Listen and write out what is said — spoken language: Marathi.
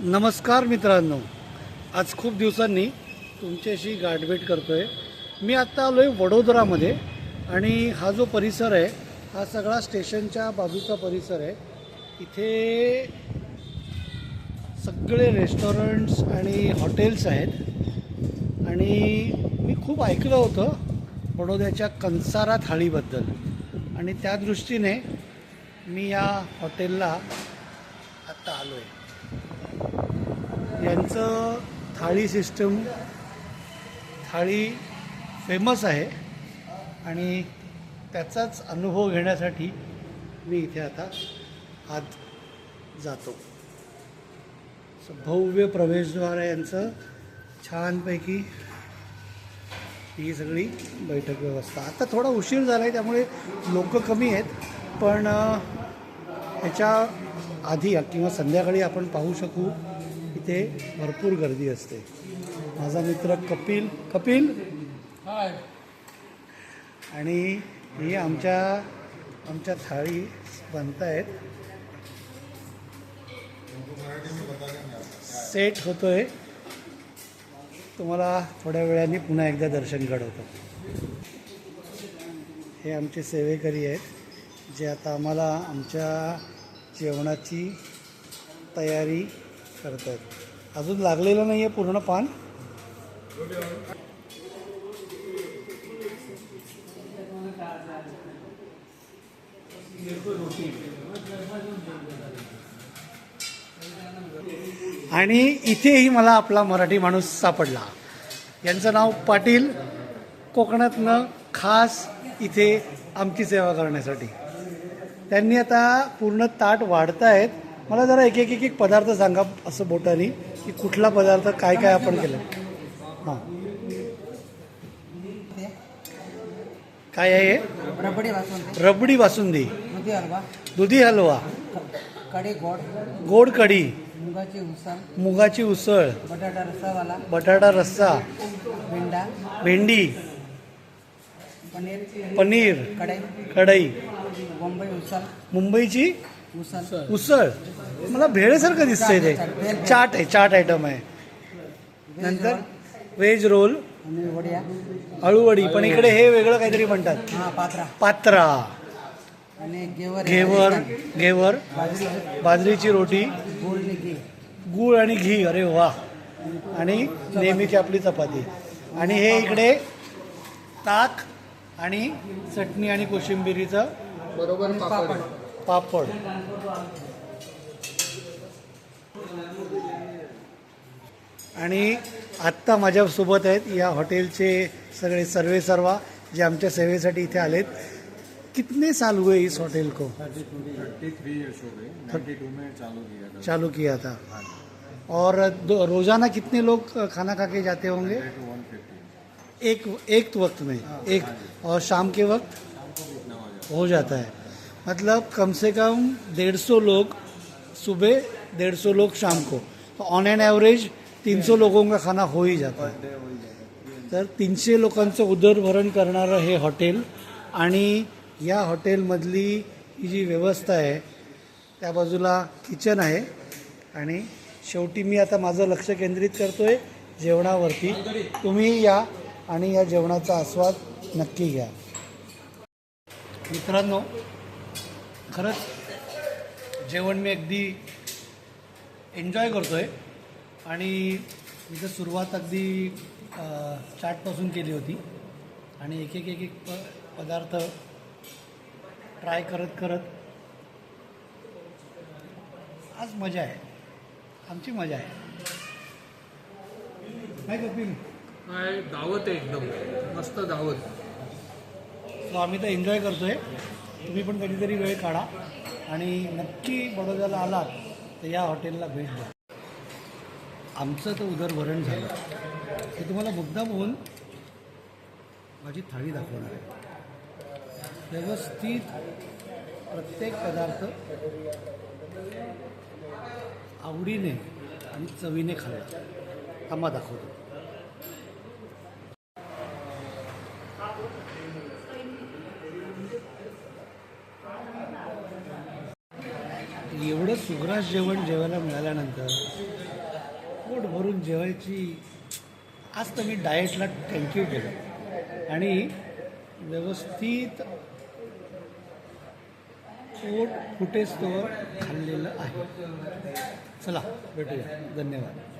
नमस्कार मित्रांनो. आज खूप दिवसांनी तुमच्याशी गाठभेट करतो आहे मी आत्ता आलो आहे वडोदरामध्ये आणि हा जो परिसर आहे हा सगळा स्टेशनच्या बाजूचा परिसर आहे. इथे सगळे रेस्टॉरंट्स आणि हॉटेल्स आहेत. आणि मी खूप ऐकलं होतं बडोद्याच्या कंसारा थाळीबद्दल. आणि त्या दृष्टीने मी या हॉटेलला आत्ता आलो आहे यांचं थाळी सिस्टम थाळी फेमस आहे आणि त्याचाच अनुभव घेण्यासाठी मी इथे आता आत जातो. भव्य प्रवेशद्वार आहे यांचं. छानपैकी ही सगळी बैठक व्यवस्था. आता थोडा उशीर झाला आहे त्यामुळे लोक कमी आहेत. पण ह्याच्या आधी किंवा संध्याकाळी आपण पाहू शकू इथे भरपूर गर्दी असते. माझा मित्र कपिल कपिल? आणि ही आमच्या आमच्या थाळी बनत आहेत सेट होतोय. तुम्हाला थोड्या वेळाने पुन्हा एकदा दर्शन घडवतो. हे आमचे सेवेकरी आहेत जे आता आम्हाला आमच्या जेवणाची तयारी करत आहेत अजून लागलेलं नाही आहे पूर्ण पान. आणि इथेही मला आपला मराठी माणूस सापडला. यांचं नाव पाटील. कोकणातनं खास इथे आमची सेवा करण्यासाठी. त्यांनी आता पूर्ण ताट वाढतायत. मला जरा एक एक एक एक पदार्थ सांगा असं बोटानी की कुठला पदार्थ काय काय आपण केलं? हां. काय आहे? रबडी बासुंदी. रबडी बासुंदी. दुधी हलवा. दुधी हलवा. कढी गोड. गोड कढी. मुगाची उसळ. मुगाची उसळ. बटाटा रस्सावाला बटाटा रस्सा. भेंडा. भेंडी. पनीर. पनीर. कढई. कढई. मुंबई उसळ. मुंबईची उसळ. उसळ. मला भेळेसारखं दिसतंय ते. चाट आहे चाट आयटम आहे. नंतर व्हेज रोल अळूवडी पण इकडे हे वेगळं काहीतरी म्हणतात. हा पात्रा. घेवर घेवर घेवर बाजरी बाजरीची रोटी. गूळ आणि घी. अरे वा आणि नेहमीची आपली चपाती. आणि हे इकडे ताक आणि चटणी आणि कोशिंबिरीचं बरोबर पापड. पापड. आणि आत्ता माझ्यासोबत आहेत या हॉटेलचे सगळे सर्वे सर्वा जे आमच्या सेवेसाठी इथे आलेत. कितने साल हुए इस होटल को? चालू किया था. और दो, रोजाना कितने लोग खाना खा के जाते होंगे? एक एक वक्त में एक और शाम के वक्त? हो जाता है। मतलब कम से कम डेढ़ सौ लोग सुबह डेढ़ सौ लोग शाम को। तो ऑन एन एवरेज तीन सौ लोगों का खाना हो ही जाता. है तर तीनशे लोकांचं उदरभरण करणारं हे हॉटेल आणि या हॉटेलमधली ही जी व्यवस्था आहे त्या बाजूला किचन आहे आणि शेवटी मी आता माझं लक्ष केंद्रित करतोय जेवणावरती. तुम्ही या आणि या जेवणाचा आस्वाद नक्की घ्या. मित्रांनो खरंच जेवण मी अगदी एन्जॉय करतोय. आणि तर सुरुवात अगदी चाटपासून केली होती. आणि एक एक एक एक प पदार्थ ट्राय करत करत आज मजा आहे. आमची मजा आहे. काय कपिल काय दावत आहे एकदम. मस्त दावत सो आम्ही तर एन्जॉय करतोय. तुम्ही पण कधीतरी वेळ काढा. आणि नक्की बडोद्याला आलात तर या हॉटेलला भेट द्या. आमचं तर उदरभरण झालं. हे तुम्हाला मुद्दाम होऊन माझी थाळी दाखवणार आहे. व्यवस्थित प्रत्येक पदार्थ आवडीने आणि चवीने खाल्ला. थांबा दाखवतो. एवढं सुग्रास जेवण जेवायला मिळाल्यानंतर पोट भरून जेवायची आज तर मी डाएटला थँक्यू केलं. आणि व्यवस्थित पोट फुटेस्तोवर खाल्लेलं आहे. चला भेटूया. धन्यवाद.